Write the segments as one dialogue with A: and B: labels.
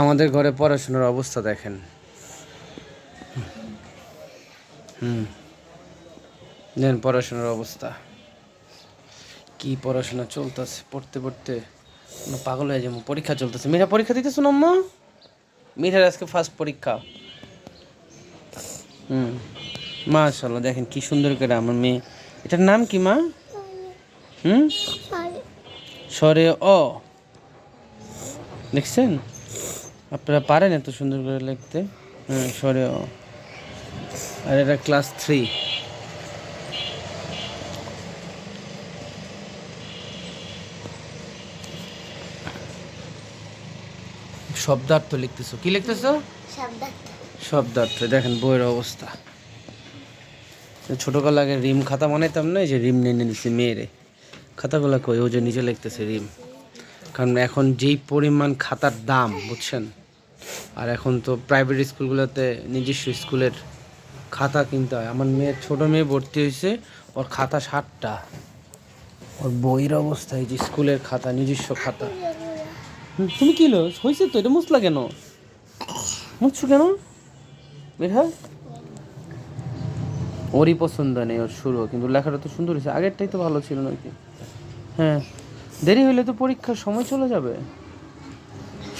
A: আমাদের ঘরে পড়াশোনার অবস্থা দেখেন। হুম। দেন পড়াশোনার অবস্থা। কি পড়াশোনা চলতেছে পড়তে পড়তে পাগল হয়ে যাব পরীক্ষা চলতেছে। মিঠা পরীক্ষা দিতেছো না আম্মা? মিঠার আজকে ফার্স্ট পরীক্ষা। হুম। মাশাল্লাহ দেখেন কি সুন্দর করে আমার মেয়ে। এটার নাম কি মা? হুম? সরে অ। দেখছেন? আপনারা পারেন এত সুন্দর করে লিখতে? হুম স্বরে অ আর এটা ক্লাস থ্রি শব্দার্থ লিখতেছো। কি লিখতেছো? শব্দার্থ। দেখেন বইয়ের অবস্থা। ছোটোকালে আগে রিম খাতা বানাইতাম না যে রিম নিয়ে নিছি মেয়েরে। খাতাগুলো কই? ও যে নিচে লিখতেছে রিম। কারণ এখন যেই পরিমাণ খাতার দাম বুঝছেন? আর এখন তো প্রাইভেট স্কুলগুলোতে নিজস্ব স্কুলের খাতা কিনতে হয়। আমার মেয়ের ছোট মেয়ে ভর্তি হয়েছে, ওর খাতা ষাটটা। ওর বইয়ের অবস্থা, এই যে স্কুলের খাতা, নিজস্ব খাতা। তুমি কি লো? হয়েছে তো? এটা মুসলা কেন? মুছছো কেন? মেঘা? ওরই পছন্দ নেই, ওর শুরু, কিন্তু লেখাটা তো সুন্দর হয়েছে। আগেরটাই তো ভালো ছিল নাকি? হ্যাঁ। দেরি হলে তো পরীক্ষার সময় চলে যাবে।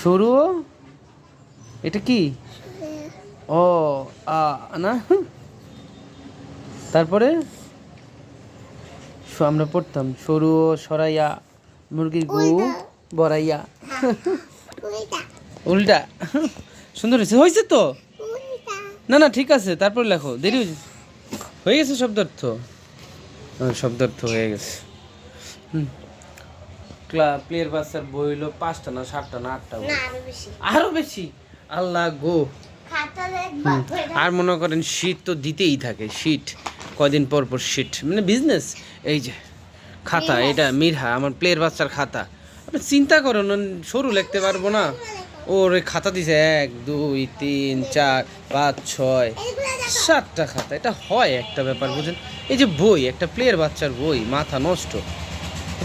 A: শুরু এটা কি? ও আ না। তারপরে? আমরা পড়তাম। সরু ও সরাইয়া মুরগির গু বড়াইয়া উল্টা। সুন্দর হয়েছে। হয়েছে তো? না না ঠিক আছে। তারপর লেখো। দেরি হয়েছে। হয়ে গেছে শব্দার্থ? শব্দার্থ হয়ে গেছে। প্লেয়ার বাচ্চার বই হলো পাঁচটা না সাতটা না আটটা? বই। আরও বেশি? আল্লাহ গো। আর মনে করেন শীত তো দিতেই থাকে শীত। কদিন পর পর শীত। মানে বিজনেস এই যে খাতা এটা মিরহা আমার প্লেয়ার বাচ্চার খাতা। আপনি চিন্তা করুন সরু লিখতে পারব না। ওর ওই খাতা দিছে এক দুই তিন চার পাঁচ ছয় সাতটা খাতা। এটা হয় একটা ব্যাপার বুঝেন? এই যে বই একটা প্লেয়ার বাচ্চার বই মাথা নষ্ট।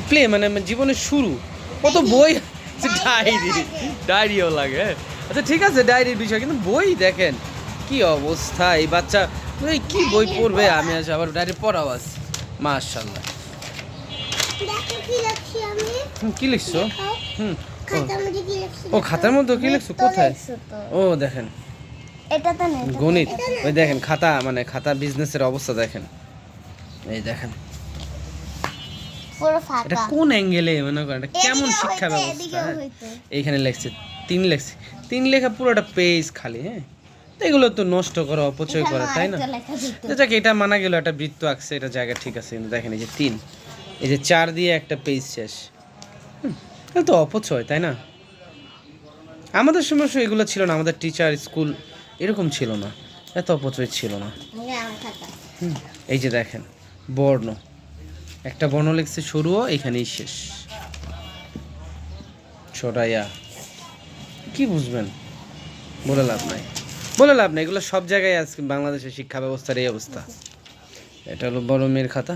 A: প্লে মানে আমার জীবনের শুরু। কত বই? ডায়েরি। ডায়েরিও লাগে হ্যাঁ। আচ্ছা ঠিক আছে ডায়েরির বিষয় কিন্তু বই দেখেন কি অবস্থা? এই বাচ্চা কি বই পড়বে? আমি আজ আবার ডায়েরি পড়াও আজ। মাশাল্লাহ কি লিখছো হুম ও। খাতার মধ্যে কি লিখছো কোথায়? ও দেখেন।
B: এটা তো নেই
A: গণিত। ওই দেখেন খাতা মানে খাতা বিজনেসের অবস্থা দেখেন। এই দেখেন। এটা কোন অ্যাঙ্গেলে মনে করেন এটা কেমন শিক্ষা ব্যবস্থা? হ্যাঁ? এইখানে লেখছে তিন লেখছে। তিন লেখা পুরোটা পেজ খালি হ্যাঁ? এগুলো তো নষ্ট করা অপচয় করা তাই না? যাক এটা মানা গেল একটা বৃত্ত আঁকছে এটা জায়গা ঠিক আছে কিন্তু দেখেন এই যে তিন এই যে চার দিয়ে একটা পেজ শেষ। হুম, এটা তো অপচয় তাই না? আমাদের অবশ্য এগুলো ছিল না আমাদের টিচার স্কুল এরকম ছিল না এত অপচয় ছিল না।
B: এই যে
A: হুম, এই যে দেখেন বর্ণ একটা বর্ণ লিখছে শুরুও এখানেই শেষ। ছড়াইয়া। কি বুঝবেন? বলে লাভ নাই। বলে লাভ নাই এগুলো সব জায়গায় আজকে বাংলাদেশের শিক্ষা ব্যবস্থার এই অবস্থা। এটা হলো বড় মেয়ের খাতা।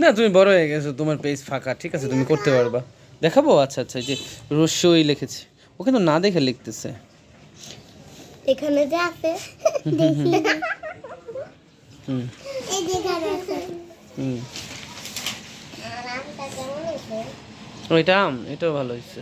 A: না তুমি বড় হয়ে গেছো তোমার পেজ ফাঁকা ঠিক আছে তুমি করতে পারবা। দেখাবো? আচ্ছা আচ্ছা এই যে রস্যই লিখেছে। ও কিন্তু না দেখে লিখতেছে।
B: এখানে যে আছে
A: হুম। হুম। ওইটা এটাও ভালো হয়েছে।